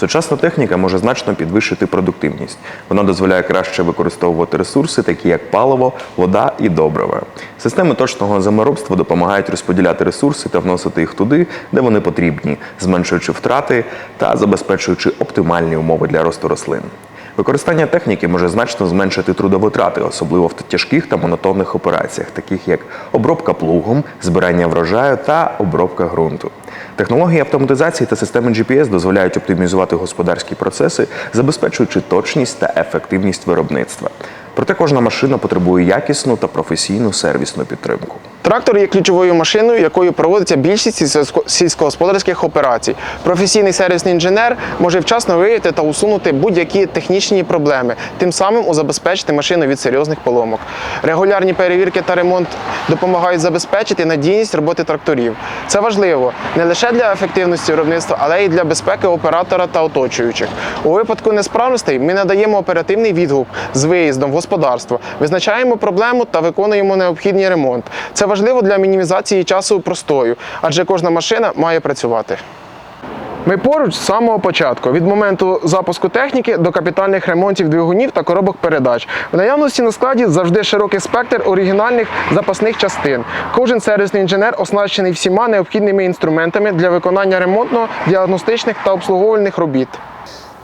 Сучасна техніка може значно підвищити продуктивність. Вона дозволяє краще використовувати ресурси, такі як паливо, вода і добрива. Системи точного землеробства допомагають розподіляти ресурси та вносити їх туди, де вони потрібні, зменшуючи втрати та забезпечуючи оптимальні умови для росту рослин. Використання техніки може значно зменшити трудовитрати, особливо в тяжких та монотонних операціях, таких як обробка плугом, збирання врожаю та обробка ґрунту. Технології автоматизації та системи GPS дозволяють оптимізувати господарські процеси, забезпечуючи точність та ефективність виробництва. Проте кожна машина потребує якісну та професійну сервісну підтримку. Трактор є ключовою машиною, якою проводиться більшість сільськогосподарських операцій. Професійний сервісний інженер може вчасно виявити та усунути будь-які технічні проблеми, тим самим забезпечити машину від серйозних поломок. Регулярні перевірки та ремонт допомагають забезпечити надійність роботи тракторів. Це важливо не лише для ефективності виробництва, але й для безпеки оператора та оточуючих. У випадку несправностей ми надаємо оперативний відгук з виїздом в господарство, визначаємо проблему та виконуємо необхідний ремонт. Це важливо для мінімізації часу простою, адже кожна машина має працювати. Ми поруч з самого початку, від моменту запуску техніки до капітальних ремонтів двигунів та коробок передач. В наявності на складі завжди широкий спектр оригінальних запасних частин. Кожен сервісний інженер оснащений всіма необхідними інструментами для виконання ремонтно, діагностичних та обслуговувальних робіт.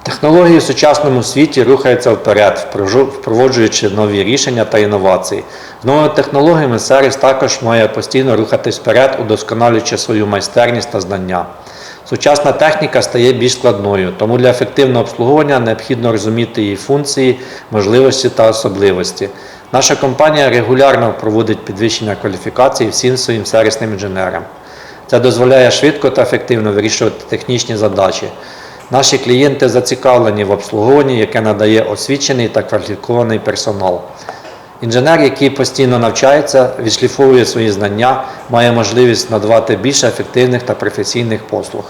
Технології в сучасному світі рухаються вперед, впроваджуючи нові рішення та інновації. З новими технологіями сервіс також має постійно рухатись вперед, удосконалюючи свою майстерність та знання. Сучасна техніка стає більш складною, тому для ефективного обслуговування необхідно розуміти її функції, можливості та особливості. Наша компанія регулярно проводить підвищення кваліфікації всім своїм сервісним інженерам. Це дозволяє швидко та ефективно вирішувати технічні задачі. Наші клієнти зацікавлені в обслуговуванні, яке надає освічений та кваліфікований персонал. Інженер, який постійно навчається, відшліфовує свої знання, має можливість надавати більш ефективних та професійних послуг.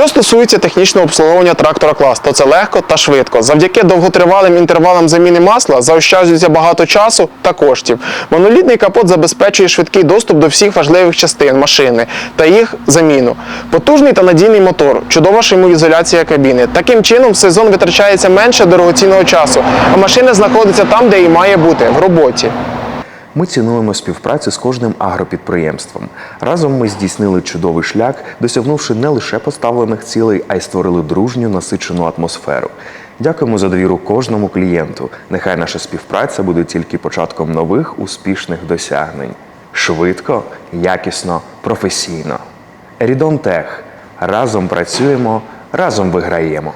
Що стосується технічного обслуговування трактора клас, то це легко та швидко. Завдяки довготривалим інтервалам заміни масла заощаджується багато часу та коштів. Монолітний капот забезпечує швидкий доступ до всіх важливих частин машини та їх заміну. Потужний та надійний мотор, чудова шумоізоляція кабіни. Таким чином, в сезон витрачається менше дорогоцінного часу, а машина знаходиться там, де і має бути в роботі. Ми цінуємо співпрацю з кожним агропідприємством. Разом ми здійснили чудовий шлях, досягнувши не лише поставлених цілей, а й створили дружню насичену атмосферу. Дякуємо за довіру кожному клієнту. Нехай наша співпраця буде тільки початком нових успішних досягнень. Швидко, якісно, професійно. Ерідон Тех. Разом працюємо, разом виграємо.